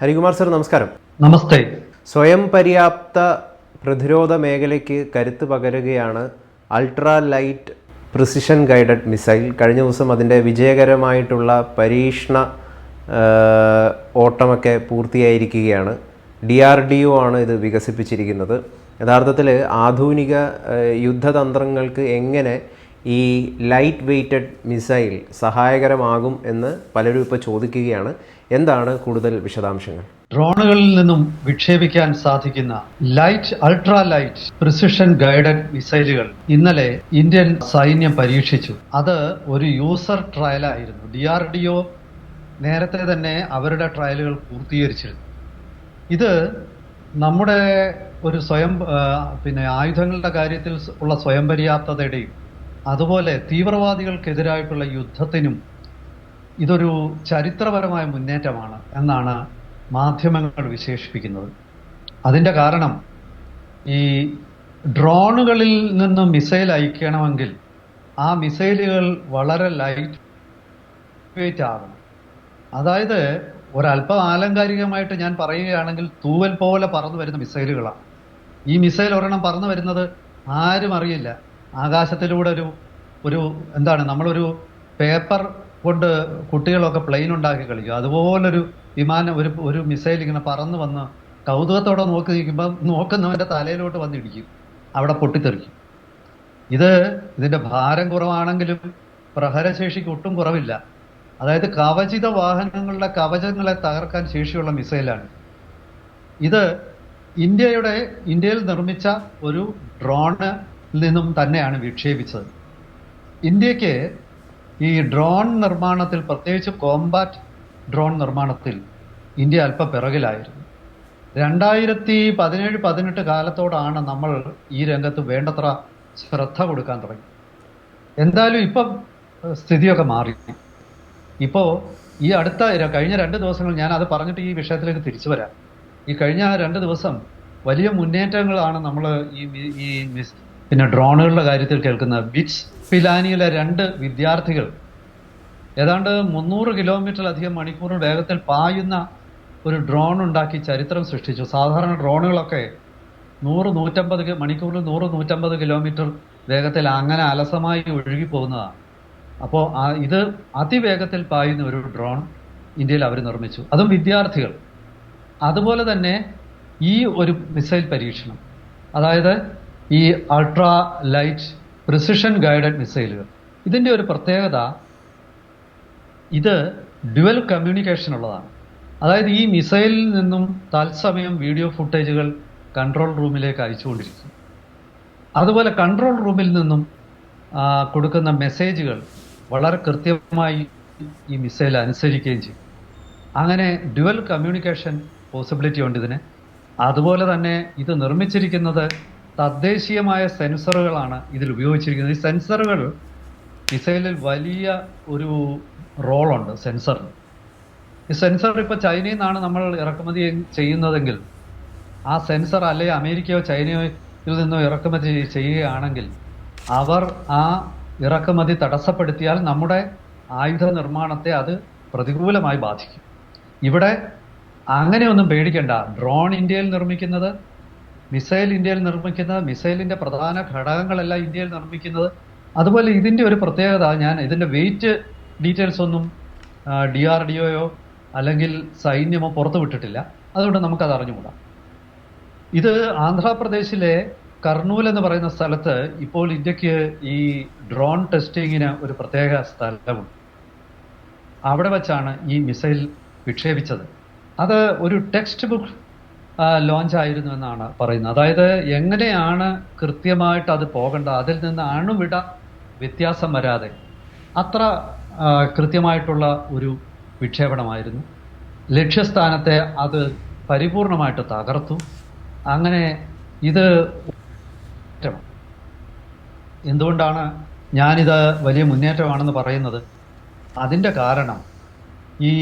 Harikumar sir നമസ്കാരം. നമസ്തേ. സ്വയം പര്യാപ്ത പ്രതിരോധ മേഖലയ്ക്ക് കരുത്ത് പകരുകയാണ് ultra light precision guided missile. കഴിഞ്ഞ ദിവസം അതിന്റെ വിജയകരമായിട്ടുള്ള പരീക്ഷണ ഓട്ടമൊക്കെ പൂർത്തിയായിരിക്കുകയാണ്. ഡി ആർ ഡി ഒ ആണ് ഇത് വികസിപ്പിച്ചിരിക്കുന്നത്. യഥാർത്ഥത്തിൽ ആധുനിക യുദ്ധതന്ത്രങ്ങൾക്ക് എങ്ങനെ ഈ ലൈറ്റ് വെയ്റ്റഡ് മിസൈൽ സഹായകരമാകും എന്ന് പലരും ഇപ്പോൾ ചോദിക്കുകയാണ്. എന്താണ് കൂടുതൽ വിശദാംശങ്ങൾ? ഡ്രോണുകളിൽ നിന്നും വിക്ഷേപിക്കാൻ സാധിക്കുന്ന light ultra light precision guided മിസൈലുകൾ ഇന്നലെ ഇന്ത്യൻ സൈന്യം പരീക്ഷിച്ചു. അത് ഒരു യൂസർ ട്രയലായിരുന്നു ഡി ആർ ഡി ഒ നേരത്തെ തന്നെ അവരുടെ ട്രയലുകൾ പൂർത്തീകരിച്ചിരുന്നു. ഇത് നമ്മുടെ ഒരു സ്വയം പിന്നെ ആയുധങ്ങളുടെ കാര്യത്തിൽ ഉള്ള സ്വയം പര്യാപ്തതയുടെയും അതുപോലെ തീവ്രവാദികൾക്കെതിരായിട്ടുള്ള യുദ്ധത്തിനും ഇതൊരു ചരിത്രപരമായ മുന്നേറ്റമാണ് എന്നാണ് മാധ്യമങ്ങൾ വിശേഷിപ്പിക്കുന്നത്. അതിന്റെ കാരണം ഈ ഡ്രോണുകളിൽ നിന്ന് മിസൈൽ അയക്കണമെങ്കിൽ ആ മിസൈലുകൾ വളരെ ലൈറ്റ് വെയിറ്റ് ആകണം അതായത് ഒരല്പം ആലങ്കാരികമായിട്ട് ഞാൻ പറയുകയാണെങ്കിൽ തൂവൽ പോലെ പറന്നു വരുന്ന മിസൈലുകളാണ്. ഈ മിസൈൽ ഒരെണ്ണം പറന്നു വരുന്നത് ആരും അറിയില്ല. ആകാശത്തിലൂടെ ഒരു ഒരു എന്താണ് നമ്മളൊരു പേപ്പർ കൊണ്ട് കുട്ടികളൊക്കെ പ്ലെയിൻ ഉണ്ടാക്കി കളിക്കും. അതുപോലൊരു വിമാനം ഒരു ഒരു മിസൈൽ ഇങ്ങനെ പറന്ന് വന്ന് കൗതുകത്തോടെ നോക്കി നിൽക്കുമ്പോൾ നോക്കുന്നവന്റെ തലയിലോട്ട് വന്നിടിക്കും. അവിടെ പൊട്ടിത്തെറിക്കും. ഇത് ഇതിന്റെ ഭാരം കുറവാണെങ്കിലും പ്രഹരശേഷിക്ക് ഒട്ടും കുറവില്ല. അതായത് കവചിത വാഹനങ്ങളുടെ കവചങ്ങളെ തകർക്കാൻ ശേഷിയുള്ള മിസൈലാണ് ഇത് ഇന്ത്യയുടെ ഇന്ത്യയിൽ നിർമ്മിച്ച ഒരു ഡ്രോണിൽ നിന്നും തന്നെയാണ് വിക്ഷേപിച്ചത്. ഇന്ത്യയ്ക്ക് ഈ ഡ്രോൺ നിർമ്മാണത്തിൽ പ്രത്യേകിച്ച് കോമ്പാറ്റ് ഡ്രോൺ നിർമ്മാണത്തിൽ ഇന്ത്യ അല്പ പിറകിലായിരുന്നു. രണ്ടായിരത്തി പതിനേഴ് പതിനെട്ട് കാലത്തോടാണ് നമ്മൾ ഈ രംഗത്ത് വേണ്ടത്ര ശ്രദ്ധ കൊടുക്കാൻ തുടങ്ങി. എന്തായാലും ഇപ്പം സ്ഥിതിയൊക്കെ മാറി. ഇപ്പോൾ ഈ അടുത്ത കഴിഞ്ഞ രണ്ട് ദിവസങ്ങൾ ഞാൻ അത് പറഞ്ഞിട്ട് ഈ വിഷയത്തിലേക്ക് തിരിച്ചു വരാം. ഈ കഴിഞ്ഞ രണ്ട് ദിവസം വലിയ മുന്നേറ്റങ്ങളാണ് നമ്മൾ ഈ ഈ പിന്നെ ഡ്രോണുകളുടെ കാര്യത്തിൽ കേൾക്കുന്ന ബിറ്റ്സ് പിലാനിയിലെ രണ്ട് വിദ്യാർത്ഥികൾ. ഏതാണ്ട് മുന്നൂറ് കിലോമീറ്ററിലധികം മണിക്കൂർ വേഗത്തിൽ പായുന്ന ഒരു ഡ്രോൺ ഉണ്ടാക്കി ചരിത്രം സൃഷ്ടിച്ചു. സാധാരണ ഡ്രോണുകളൊക്കെ നൂറ് നൂറ്റമ്പത് മണിക്കൂറിൽ നൂറ് നൂറ്റമ്പത് കിലോമീറ്റർ വേഗത്തിൽ അങ്ങനെ അലസമായി ഒഴുകി പോകുന്നതാണ്. അപ്പോൾ ഇത് അതിവേഗത്തിൽ പായുന്ന ഒരു ഡ്രോൺ ഇന്ത്യയിൽ അവർ നിർമ്മിച്ചു. അതും വിദ്യാർത്ഥികൾ. അതുപോലെ തന്നെ ഈ ഒരു മിസൈൽ പരീക്ഷണം. അതായത് ഈ അൾട്രാ ലൈറ്റ് പ്രിസിഷൻ ഗൈഡഡ് മിസൈലുകൾ ഇതിന്റെ ഒരു പ്രത്യേകത ഇത് ഡ്യുവൽ കമ്മ്യൂണിക്കേഷൻ ഉള്ളതാണ്. അതായത് ഈ മിസൈലിൽ നിന്നും തത്സമയം വീഡിയോ ഫുട്ടേജുകൾ കൺട്രോൾ റൂമിലേക്ക് അയച്ചുകൊണ്ടിരിക്കും അതുപോലെ കൺട്രോൾ റൂമിൽ നിന്നും കൊടുക്കുന്ന മെസ്സേജുകൾ വളരെ കൃത്യമായി ഈ മിസൈൽ അനുസരിക്കുകയും ചെയ്യും. അങ്ങനെ ഡ്യുവൽ കമ്മ്യൂണിക്കേഷൻ പോസിബിലിറ്റി ഉണ്ട് ഇതിന്. അതുപോലെ തന്നെ ഇത് നിർമ്മിച്ചിരിക്കുന്നത് തദ്ദേശീയമായ സെൻസറുകളാണ് ഇതിൽ ഉപയോഗിച്ചിരിക്കുന്നത്. ഈ സെൻസറുകൾ മിസൈലിൽ വലിയ ഒരു റോളുണ്ട് സെൻസറിന് ഈ സെൻസർ ഇപ്പോൾ ചൈനയിൽ നിന്നാണ് നമ്മൾ ഇറക്കുമതി ചെയ്യുന്നതെങ്കിൽ ആ സെൻസർ അല്ലെ അമേരിക്കയോ ചൈനയോ ഇതിൽ നിന്നോ ഇറക്കുമതി ചെയ്യുകയാണെങ്കിൽ അവർ ആ ഇറക്കുമതി തടസ്സപ്പെടുത്തിയാൽ നമ്മുടെ ആയുധ നിർമ്മാണത്തെ അത് പ്രതികൂലമായി ബാധിക്കും. ഇവിടെ അങ്ങനെയൊന്നും പേടിക്കണ്ട. ഡ്രോൺ ഇന്ത്യയിൽ നിർമ്മിക്കുന്നത് മിസൈൽ ഇന്ത്യയിൽ നിർമ്മിക്കുന്നത് മിസൈലിന്റെ പ്രധാന ഘടകങ്ങളെല്ലാം ഇന്ത്യയിൽ നിർമ്മിക്കുന്നത്. അതുപോലെ ഇതിന്റെ ഒരു പ്രത്യേകത ഞാൻ ഇതിന്റെ വെയിറ്റ് ഡീറ്റെയിൽസ് ഒന്നും ഡി ആർ ഡി ഒയോ അല്ലെങ്കിൽ സൈന്യമോ പുറത്തു വിട്ടിട്ടില്ല. അതുകൊണ്ട് നമുക്കത് അറിഞ്ഞുകൂടാ. ഇത് ആന്ധ്രാപ്രദേശിലെ കർണൂൽ എന്ന് പറയുന്ന സ്ഥലത്ത് ഇപ്പോൾ ഇന്ത്യയ്ക്ക് ഈ ഡ്രോൺ ടെസ്റ്റിങ്ങിന് ഒരു പ്രത്യേക സ്ഥലമുണ്ട്. അവിടെ വച്ചാണ് ഈ മിസൈൽ വിക്ഷേപിച്ചത്. അത് ഒരു ടെക്സ്റ്റ് ബുക്ക് ലോഞ്ച് ആയിരുന്നു എന്നാണ് പറയുന്നത്. അതായത് എങ്ങനെയാണ് കൃത്യമായിട്ട് അത് പോകേണ്ടത്? അതിൽ നിന്ന് അണുവിട വ്യത്യാസം വരാതെ അത്ര കൃത്യമായിട്ടുള്ള ഒരു വിക്ഷേപണമായിരുന്നു. ലക്ഷ്യസ്ഥാനത്തെ അത് പരിപൂർണമായിട്ട് തകർത്തു. അങ്ങനെ ഇത്. എന്തുകൊണ്ടാണ് ഞാനിത് വലിയ മുന്നേറ്റമാണെന്ന് പറയുന്നത്? അതിന്റെ കാരണം ഈ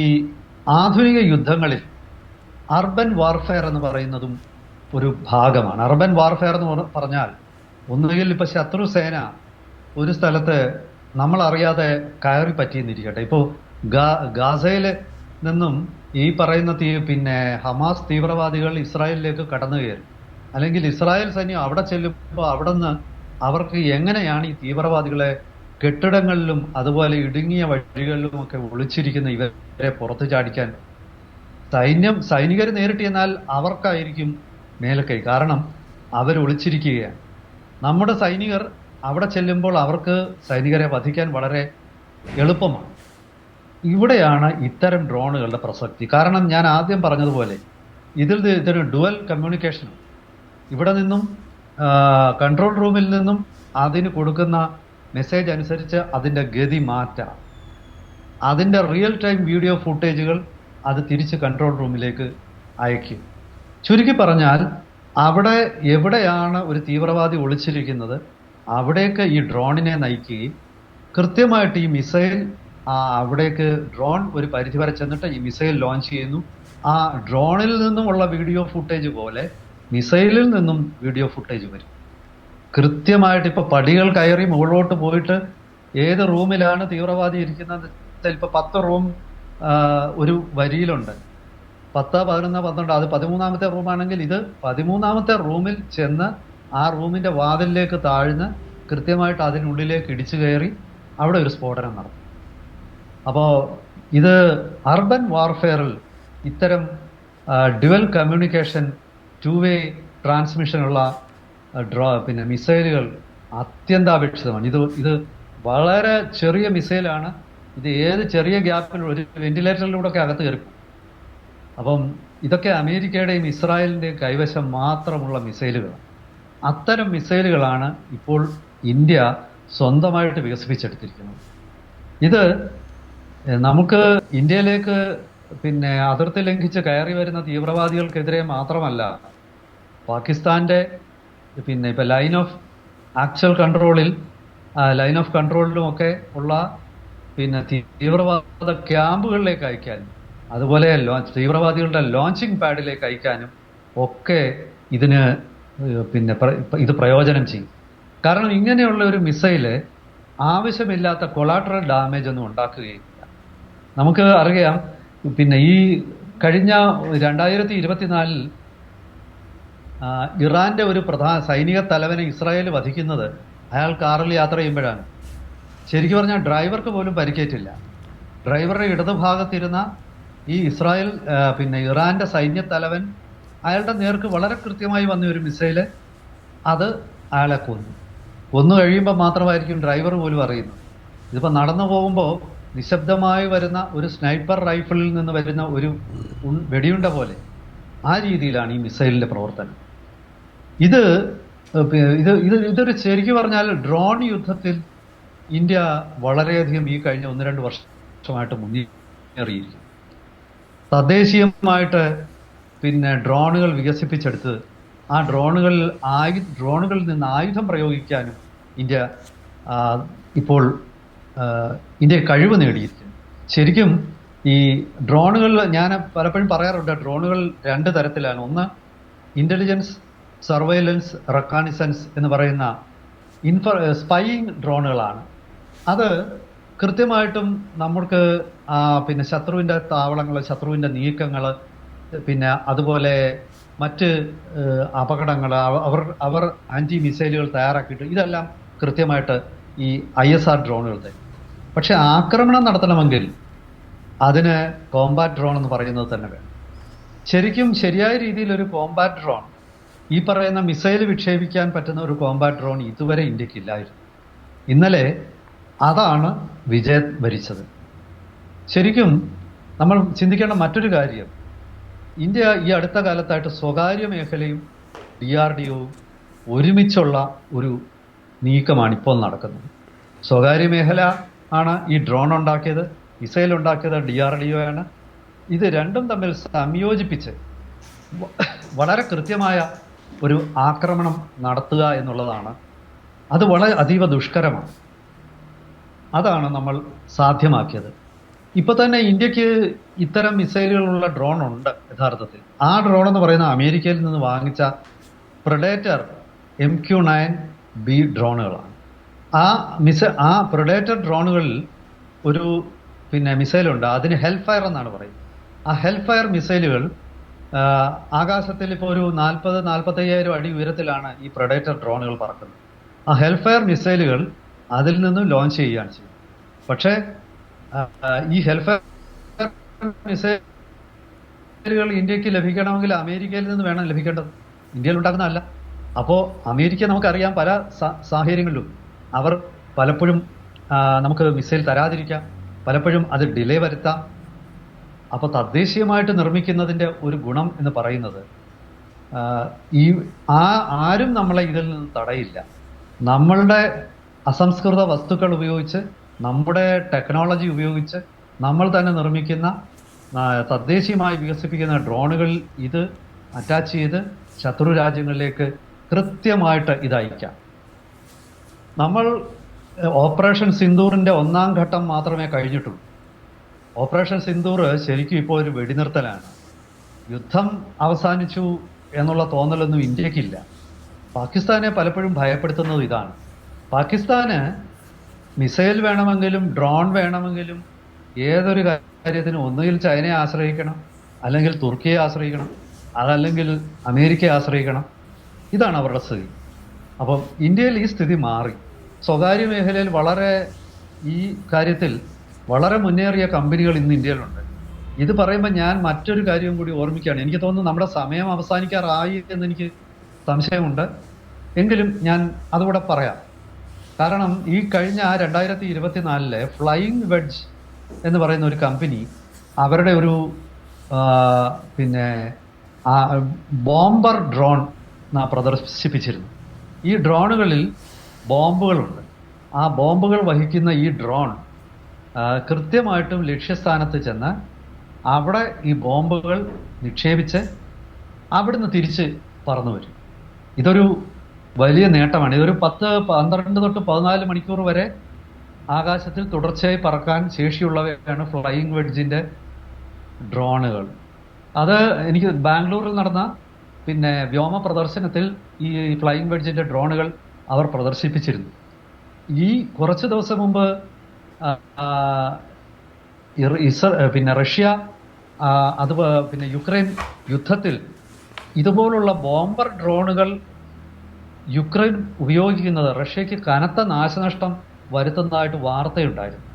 ആധുനിക യുദ്ധങ്ങളിൽ അർബൻ വാർഫെയർ എന്ന് പറയുന്നതും ഒരു ഭാഗമാണ്. അർബൻ വാർഫെയർ എന്ന് പറഞ്ഞാൽ ഒന്നുകിൽ ഇപ്പൊ ശത്രു സേന ഒരു സ്ഥലത്ത് നമ്മൾ അറിയാതെ കയറി പറ്റിയെന്നിരിക്കട്ടെ. ഇപ്പോൾ ഗാസയിൽ നിന്നും ഈ പറയുന്ന തീ പിന്നെ ഹമാസ് തീവ്രവാദികൾ ഇസ്രായേലിലേക്ക് കടന്നു കയറി. അല്ലെങ്കിൽ ഇസ്രായേൽ സൈന്യം അവിടെ ചെല്ലുമ്പോൾ അവിടെ നിന്ന് അവർക്ക് എങ്ങനെയാണ് ഈ തീവ്രവാദികളെ കെട്ടിടങ്ങളിലും അതുപോലെ ഇടുങ്ങിയ വഴികളിലും ഒക്കെ ഒളിച്ചിരിക്കുന്ന ഇവരെ പുറത്തു ചാടിക്കാൻ സൈന്യം സൈനികർ നേരിട്ട് ചെന്നാൽ അവർക്കായിരിക്കും മേലക്കൈ. കാരണം അവർ ഒളിച്ചിരിക്കുകയാണ്. നമ്മുടെ സൈനികർ അവിടെ ചെല്ലുമ്പോൾ അവർക്ക് സൈനികരെ വധിക്കാൻ വളരെ എളുപ്പമാണ്. ഇവിടെയാണ് ഇത്തരം ഡ്രോണുകളുടെ പ്രസക്തി. കാരണം ഞാൻ ആദ്യം പറഞ്ഞതുപോലെ ഇതിൽ ഇത് ഇതൊരു ഡുവൽ കമ്മ്യൂണിക്കേഷൻ ഇവിടെ നിന്നും കൺട്രോൾ റൂമിൽ നിന്നും അതിന് കൊടുക്കുന്ന മെസ്സേജ് അനുസരിച്ച് അതിന്റെ ഗതി മാറ്റാം. അതിന്റെ റിയൽ ടൈം വീഡിയോ ഫുട്ടേജുകൾ അത് തിരിച്ച് കൺട്രോൾ റൂമിലേക്ക് അയക്കും. ചുരുക്കി പറഞ്ഞാൽ അവിടെ എവിടെയാണ് ഒരു തീവ്രവാദി ഒളിച്ചിരിക്കുന്നത് അവിടേക്ക് ഈ ഡ്രോണിനെ നയിക്കുകയും കൃത്യമായിട്ട് ഈ മിസൈൽ അവിടേക്ക് ഡ്രോൺ ഒരു പരിധി വരെ ചെന്നിട്ട് ഈ മിസൈൽ ലോഞ്ച് ചെയ്യുന്നു. ആ ഡ്രോണിൽ നിന്നുമുള്ള വീഡിയോ ഫുട്ടേജ് പോലെ മിസൈലിൽ നിന്നും വീഡിയോ ഫുട്ടേജ് വരും. കൃത്യമായിട്ട് ഇപ്പൊ പടികൾ കയറി മുകളിലോട്ട് പോയിട്ട് ഏത് റൂമിലാണ് തീവ്രവാദി ഇരിക്കുന്നത്? ചിലപ്പോൾ പത്ത് റൂം ഒരു വരിയിലുണ്ട്. പത്ത് പതിനൊന്ന് പന്ത്രണ്ട് അത് പതിമൂന്നാമത്തെ റൂമാണെങ്കിൽ ഇത് പതിമൂന്നാമത്തെ റൂമിൽ ചെന്ന് ആ റൂമിന്റെ വാതിലിലേക്ക് താഴ്ന്ന് കൃത്യമായിട്ട് അതിനുള്ളിലേക്ക് ഇടിച്ചു കയറി അവിടെ ഒരു സ്ഫോടനം നടത്തും അപ്പോൾ ഇത് അർബൻ വാർഫെയറിൽ ഇത്തരം ഡ്യുവൽ കമ്മ്യൂണിക്കേഷൻ ടു വേ ട്രാൻസ്മിഷനുള്ള ഡ്രോ പിന്നെ മിസൈലുകൾ അത്യന്താപേക്ഷിതമാണ്. ഇത് ഇത് വളരെ ചെറിയ മിസൈലാണ് ഇത് ഏത് ചെറിയ ഗ്യാപ്പിൽ ഒരു വെന്റിലേറ്ററിലൂടെ ഒക്കെ അകത്ത് കയറും അപ്പം ഇതൊക്കെ അമേരിക്കയുടെയും ഇസ്രായേലിന്റെയും കൈവശം മാത്രമുള്ള മിസൈലുകളാണ്. അത്തരം മിസൈലുകളാണ് ഇപ്പോൾ ഇന്ത്യ സ്വന്തമായിട്ട് വികസിപ്പിച്ചെടുത്തിരിക്കുന്നത്. ഇത് നമുക്ക് ഇന്ത്യയിലേക്ക് പിന്നെ അതിർത്തി ലംഘിച്ച് കയറി വരുന്ന തീവ്രവാദികൾക്കെതിരെ മാത്രമല്ല പാകിസ്ഥാന്റെ പിന്നെ ഇപ്പൊ ലൈൻ ഓഫ് ആക്ച്വൽ കൺട്രോളിൽ ലൈൻ ഓഫ് കൺട്രോളിലും ഒക്കെ ഉള്ള പിന്നെ തീവ്രവാദ ക്യാമ്പുകളിലേക്ക് അയക്കാനും അതുപോലെ തീവ്രവാദികളുടെ ലോഞ്ചിങ് പാഡിലേക്ക് അയക്കാനും ഒക്കെ ഇതിന് പിന്നെ ഇത് പ്രയോജനം ചെയ്യും. കാരണം ഇങ്ങനെയുള്ള ഒരു മിസൈൽ ആവശ്യമില്ലാത്ത കൊളാട്രൽ ഡാമേജ് ഒന്നും ഉണ്ടാക്കുകയില്ല. നമുക്ക് അറിയാം പിന്നെ ഈ കഴിഞ്ഞ രണ്ടായിരത്തി ഇരുപത്തിനാലിൽ ഇറാന്റെ ഒരു പ്രധാന സൈനിക തലവനെ ഇസ്രായേൽ വധിക്കുന്നത് അയാൾ കാറിൽ യാത്ര ചെയ്യുമ്പോഴാണ്. ശരിക്കും പറഞ്ഞാൽ ഡ്രൈവർക്ക് പോലും പരിക്കേറ്റില്ല. ഡ്രൈവറുടെ ഇടതുഭാഗത്തിരുന്ന ഈ ഇസ്രായേൽ പിന്നെ ഇറാന്റെ സൈന്യ തലവൻ അയാളുടെ നേർക്ക് വളരെ കൃത്യമായി വന്ന ഒരു മിസൈൽ അത് അയാളെ കൊന്നു. കൊന്നു കഴിയുമ്പോൾ മാത്രമായിരിക്കും ഡ്രൈവർ പോലും അറിയുന്നത്. ഇതിപ്പോൾ നടന്നു പോകുമ്പോൾ നിശബ്ദമായി വരുന്ന ഒരു സ്നൈപ്പർ റൈഫിളിൽ നിന്ന് വരുന്ന ഒരു വെടിയുണ്ട പോലെ ആ രീതിയിലാണ് ഈ മിസൈലിന്റെ പ്രവർത്തനം. ഇത് ഇത് ഇത് ഇതൊരു ശരിക്കും പറഞ്ഞാൽ ഡ്രോൺ യുദ്ധത്തിൽ ഇന്ത്യ വളരെയധികം ഈ കഴിഞ്ഞ ഒന്ന് രണ്ട് വർഷമായിട്ട് മുന്നേറിയിരിക്കും തദ്ദേശീയമായിട്ട് പിന്നെ ഡ്രോണുകൾ വികസിപ്പിച്ചെടുത്ത് ആ ഡ്രോണുകളിൽ ആയു ഡ്രോണുകളിൽ നിന്ന് ആയുധം പ്രയോഗിക്കാനും ഇന്ത്യ ഇപ്പോൾ ഇന്ത്യ കഴിവ് നേടിയിരിക്കുന്നു. ശരിക്കും ഈ ഡ്രോണുകൾ ഞാൻ പലപ്പോഴും പറയാറുണ്ട് ഡ്രോണുകൾ രണ്ട് തരത്തിലാണ്. ഒന്ന് ഇന്റലിജൻസ് സർവൈലൻസ് റെക്കാണിസൻസ് എന്ന് പറയുന്ന ഇൻഫ സ്പൈയിങ് ഡ്രോണുകളാണ്. അത് കൃത്യമായിട്ടും നമ്മൾക്ക് പിന്നെ ശത്രുവിന്റെ താവളങ്ങൾ ശത്രുവിന്റെ നീക്കങ്ങൾ പിന്നെ അതുപോലെ മറ്റ് അപകടങ്ങൾ അവർ അവർ ആന്റി മിസൈലുകൾ തയ്യാറാക്കിയിട്ട് ഇതെല്ലാം കൃത്യമായിട്ട് ഈ ഐ എസ് ആർ ഡ്രോണുകൾ തരും പക്ഷെ ആക്രമണം നടത്തണമെങ്കിൽ അതിന് കോമ്പാറ്റ് ഡ്രോൺ എന്ന് പറയുന്നത് തന്നെ വേണം. ശരിക്കും ശരിയായ രീതിയിൽ ഒരു കോമ്പാറ്റ് ഡ്രോൺ ഈ പറയുന്ന മിസൈൽ വിക്ഷേപിക്കാൻ പറ്റുന്ന ഒരു കോമ്പാറ്റ് ഡ്രോൺ ഇതുവരെ ഇന്ത്യക്കില്ലായിരുന്നു ഇന്നലെ അതാണ് വിജയം വരിച്ചത്. ശരിക്കും നമ്മൾ ചിന്തിക്കേണ്ട മറ്റൊരു കാര്യം. ഇന്ത്യ ഈ അടുത്ത കാലത്തായിട്ട് സ്വകാര്യ മേഖലയും ഡി ആർ ഡി ഒവും ഒരുമിച്ചുള്ള ഒരു നീക്കമാണ് ഇപ്പോൾ നടക്കുന്നത്. സ്വകാര്യ മേഖല ആണ് ഈ ഡ്രോൺ ഉണ്ടാക്കിയത് മിസൈൽ ഉണ്ടാക്കിയത് ഡി ആർ ഡി ഒ ആണ് ഇത് രണ്ടും തമ്മിൽ സംയോജിപ്പിച്ച് വളരെ കൃത്യമായ ഒരു ആക്രമണം നടത്തുക എന്നുള്ളതാണ്. അത് വളരെ അതീവ ദുഷ്കരമാണ്. അതാണ് നമ്മൾ സാധ്യമാക്കിയത്. ഇപ്പൊ തന്നെ ഇന്ത്യയ്ക്ക് ഇത്തരം മിസൈലുകളുള്ള ഡ്രോൺ ഉണ്ട് യഥാർത്ഥത്തിൽ. ആ ഡ്രോൺ എന്ന് പറയുന്ന അമേരിക്കയിൽ നിന്ന് വാങ്ങിച്ച predator M Q nine B ഡ്രോണുകളാണ്. ആ മിസ ആ പ്രൊഡേറ്റർ ഡ്രോണുകളിൽ ഒരു പിന്നെ മിസൈലുണ്ട്. അതിന് ഹെൽഫയർ എന്നാണ് പറയുന്നത്. ആ ഹെൽഫയർ മിസൈലുകൾ ആകാശത്തിൽ ഇപ്പോൾ ഒരു നാൽപ്പത് നാൽപ്പത്തയ്യായിരം അടി ഉയരത്തിലാണ് ഈ പ്രൊഡേറ്റർ ഡ്രോണുകൾ പറക്കുന്നത്. ആ ഹെൽഫയർ മിസൈലുകൾ അതിൽ നിന്നും ലോഞ്ച് ചെയ്യുകയാണ് ചെയ്യുന്നത്. പക്ഷേ ഈ ഹെൽഫ് മിസൈലുകൾ ഇന്ത്യയ്ക്ക് ലഭിക്കണമെങ്കിൽ അമേരിക്കയിൽ നിന്ന് വേണം ലഭിക്കേണ്ടത്. ഇന്ത്യയിൽ ഉണ്ടാക്കുന്നതല്ല. അപ്പോൾ അമേരിക്ക നമുക്കറിയാം പല സാഹചര്യങ്ങളിലും അവർ പലപ്പോഴും നമുക്ക് മിസൈൽ തരാതിരിക്കാം. പലപ്പോഴും അത് ഡിലേ വരുത്താം. അപ്പോൾ തദ്ദേശീയമായിട്ട് നിർമ്മിക്കുന്നതിന്റെ ഒരു ഗുണം എന്ന് പറയുന്നത് ഈ ആ ആരും നമ്മളെ ഇതിൽ നിന്ന് തടയില്ല. നമ്മളുടെ അസംസ്കൃത വസ്തുക്കൾ ഉപയോഗിച്ച് നമ്മുടെ ടെക്നോളജി ഉപയോഗിച്ച് നമ്മൾ തന്നെ നിർമ്മിക്കുന്ന തദ്ദേശീയമായി വികസിപ്പിക്കുന്ന ഡ്രോണുകളിൽ ഇത് അറ്റാച്ച് ചെയ്ത് ശത്രു രാജ്യങ്ങളിലേക്ക് കൃത്യമായിട്ട് ഇത് അയക്കാം. നമ്മൾ ഓപ്പറേഷൻ സിന്ദൂറിന്റെ ഒന്നാം ഘട്ടം മാത്രമേ കഴിഞ്ഞിട്ടുള്ളൂ. ഓപ്പറേഷൻ സിന്ദൂർ ശരിക്കും ഇപ്പോൾ ഒരു വെടിനിർത്തലാണ്. യുദ്ധം അവസാനിച്ചു എന്നുള്ള തോന്നലൊന്നും ഇന്ത്യക്കില്ല. പാകിസ്ഥാനെ പലപ്പോഴും ഭയപ്പെടുത്തുന്നത് ഇതാണ്. പാകിസ്ഥാന് മിസൈൽ വേണമെങ്കിലും ഡ്രോൺ വേണമെങ്കിലും ഏതൊരു കാര്യത്തിനും ഒന്നുകിൽ ചൈനയെ ആശ്രയിക്കണം അല്ലെങ്കിൽ തുർക്കിയെ ആശ്രയിക്കണം അതല്ലെങ്കിൽ അമേരിക്കയെ ആശ്രയിക്കണം. ഇതാണ് അവരുടെ സ്ഥിതി. അപ്പം ഇന്ത്യയിൽ ഈ സ്ഥിതി മാറി. സ്വകാര്യ മേഖലയിൽ വളരെ ഈ കാര്യത്തിൽ വളരെ മുന്നേറിയ കമ്പനികൾ ഇന്ന് ഇന്ത്യയിലുണ്ട്. ഇത് പറയുമ്പോൾ ഞാൻ മറ്റൊരു കാര്യം കൂടി ഓർമ്മിക്കുകയാണ്. എനിക്ക് തോന്നുന്നു നമ്മുടെ സമയം അവസാനിക്കാറായി എന്ന് എനിക്ക് സംശയമുണ്ട്. എങ്കിലും ഞാൻ അതുകൂടെ പറയാം. കാരണം ഈ കഴിഞ്ഞ രണ്ടായിരത്തി ഇരുപത്തിനാലിലെ ഫ്ലൈയിങ് വെഡ്ജ് എന്ന് പറയുന്ന ഒരു കമ്പനി അവരുടെ ഒരു പിന്നെ ബോംബർ ഡ്രോൺ പ്രദർശിപ്പിച്ചിരുന്നു. ഈ ഡ്രോണുകളിൽ ബോംബുകളുണ്ട്. ആ ബോംബുകൾ വഹിക്കുന്ന ഈ ഡ്രോൺ കൃത്യമായിട്ടും ലക്ഷ്യസ്ഥാനത്ത് ചെന്ന് അവിടെ ഈ ബോംബുകൾ നിക്ഷേപിച്ച് അവിടുന്ന് തിരിച്ച് പറന്നു വരും. ഇതൊരു വലിയ നേട്ടമാണ്. ഇതൊരു പത്ത് പന്ത്രണ്ട് തൊട്ട് പതിനാല് മണിക്കൂർ വരെ ആകാശത്തിൽ തുടർച്ചയായി പറക്കാൻ ശേഷിയുള്ളവയാണ് ഫ്ലൈയിങ് വെഡ്ജിന്റെ ഡ്രോണുകൾ. അത് എനിക്ക് ബാംഗ്ലൂരിൽ നടന്ന പിന്നെ വ്യോമ പ്രദർശനത്തിൽ ഈ ഫ്ലൈയിങ് വെഡ്ജിന്റെ ഡ്രോണുകൾ അവർ പ്രദർശിപ്പിച്ചിരുന്നു. ഈ കുറച്ച് ദിവസം മുമ്പ് പിന്നെ റഷ്യ അത് പിന്നെ യുക്രൈൻ യുദ്ധത്തിൽ ഇതുപോലുള്ള ബോംബർ ഡ്രോണുകൾ യുക്രൈൻ ഉപയോഗിക്കുന്നത് റഷ്യക്ക് കനത്ത നാശനഷ്ടം വരുത്തുന്നതായിട്ട് വാർത്തയുണ്ടായിരുന്നു.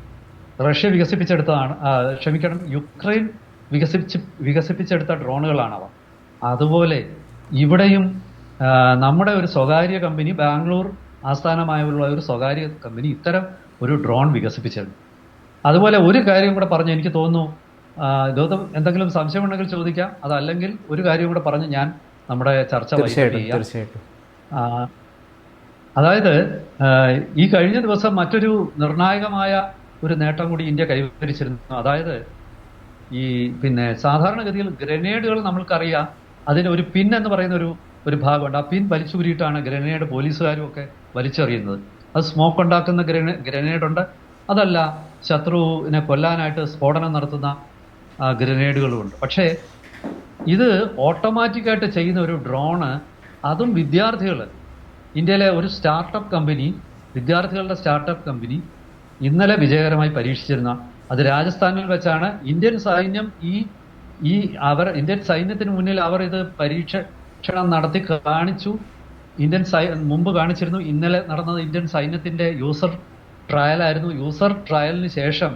റഷ്യ വികസിപ്പിച്ചെടുത്തതാണ് ക്ഷമിക്കണം യുക്രൈൻ വികസിപ്പിച്ച് വികസിപ്പിച്ചെടുത്ത ഡ്രോണുകളാണവ. അതുപോലെ ഇവിടെയും നമ്മുടെ ഒരു സ്വകാര്യ കമ്പനി ബാംഗ്ലൂർ ആസ്ഥാനമായുള്ള ഒരു സ്വകാര്യ കമ്പനി ഇത്തരം ഒരു ഡ്രോൺ വികസിപ്പിച്ചെടുത്തു. അതുപോലെ ഒരു കാര്യം കൂടെ പറഞ്ഞു എനിക്ക് തോന്നുന്നു ഗൗതം എന്തെങ്കിലും സംശയമുണ്ടെങ്കിൽ ചോദിക്കാം. അതല്ലെങ്കിൽ ഒരു കാര്യം കൂടെ പറഞ്ഞ് ഞാൻ നമ്മുടെ ചർച്ച തീർച്ചയായിട്ടും. അതായത് ഈ കഴിഞ്ഞ ദിവസം മറ്റൊരു നിർണായകമായ ഒരു നേട്ടം കൂടി ഇന്ത്യ കൈവരിച്ചിരുന്നു. അതായത് ഈ പിന്നെ സാധാരണഗതിയിൽ ഗ്രനേഡുകൾ നമ്മൾക്കറിയാം. അതിന് ഒരു പിൻ എന്ന് പറയുന്ന ഒരു ഒരു ഭാഗമുണ്ട്. ആ പിൻ വലിച്ചുകൂരിയിട്ടാണ് ഗ്രനേഡ് പോലീസുകാരും ഒക്കെ വലിച്ചെറിയുന്നത്. അത് സ്മോക്ക് ഉണ്ടാക്കുന്ന ഗ്രനേ ഗ്രനേഡ് ഉണ്ട് അതല്ല ശത്രുവിനെ കൊല്ലാനായിട്ട് സ്ഫോടനം നടത്തുന്ന ഗ്രനേഡുകളുമുണ്ട്. പക്ഷേ ഇത് ഓട്ടോമാറ്റിക്കായിട്ട് ചെയ്യുന്ന ഒരു ഡ്രോണ് അതും വിദ്യാർത്ഥികൾ ഇന്ത്യയിലെ ഒരു സ്റ്റാർട്ടപ്പ് കമ്പനി വിദ്യാർത്ഥികളുടെ സ്റ്റാർട്ടപ്പ് കമ്പനി ഇന്നലെ വിജയകരമായി പരീക്ഷിച്ചിരുന്ന അത് രാജസ്ഥാനിൽ വെച്ചാണ് ഇന്ത്യൻ സൈന്യം ഈ ഈ അവർ ഇന്ത്യൻ സൈന്യത്തിന് മുന്നിൽ അവർ ഇത് പരീക്ഷണം നടത്തി കാണിച്ചു. ഇന്ത്യൻ സൈ മുമ്പ് കാണിച്ചിരുന്നു ഇന്നലെ നടന്നത് ഇന്ത്യൻ സൈന്യത്തിന്റെ യൂസർ ട്രയൽ ആയിരുന്നു. യൂസർ ട്രയലിന് ശേഷം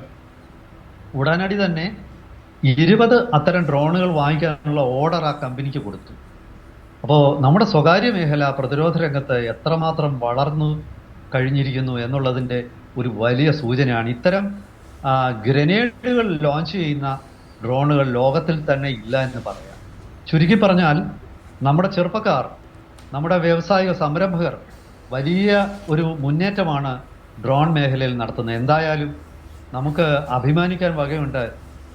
ഉടനടി തന്നെ ഇരുപത് അത്തരം ഡ്രോണുകൾ വാങ്ങിക്കാനുള്ള ഓർഡർ ആ കമ്പനിക്ക് കൊടുത്തു. അപ്പോൾ നമ്മുടെ സ്വകാര്യ മേഖല പ്രതിരോധ രംഗത്ത് എത്രമാത്രം വളർന്നു കഴിഞ്ഞിരിക്കുന്നു എന്നുള്ളതിന്റെ ഒരു വലിയ സൂചനയാണ്. ഇത്തരം ഗ്രനേഡുകൾ ലോഞ്ച് ചെയ്യുന്ന ഡ്രോണുകൾ ലോകത്തിൽ തന്നെ ഇല്ല എന്ന് പറയാം. ചുരുക്കി പറഞ്ഞാൽ നമ്മുടെ ചെറുപ്പക്കാർ നമ്മുടെ വ്യവസായിക സംരംഭകർ വലിയ ഒരു മുന്നേറ്റമാണ് ഡ്രോൺ മേഖലയിൽ നടത്തുന്നത്. എന്തായാലും നമുക്ക് അഭിമാനിക്കാൻ വകയുണ്ട്.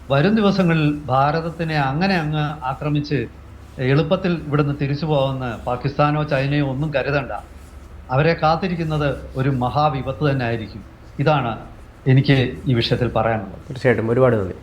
വരും ദിവസങ്ങളിൽ ഭാരതത്തിനെ അങ്ങനെ അങ്ങ് ആക്രമിച്ച് എളുപ്പത്തിൽ ഇവിടുന്ന് തിരിച്ചു പോകുന്ന പാകിസ്ഥാനോ ചൈനയോ ഒന്നും കരുതണ്ട. അവരെ കാത്തിരിക്കുന്നത് ഒരു മഹാവിപത്ത് തന്നെ ആയിരിക്കും. ഇതാണ് എനിക്ക് ഈ വിഷയത്തിൽ പറയാനുള്ളത്. തീർച്ചയായിട്ടും ഒരുപാട് നന്ദി.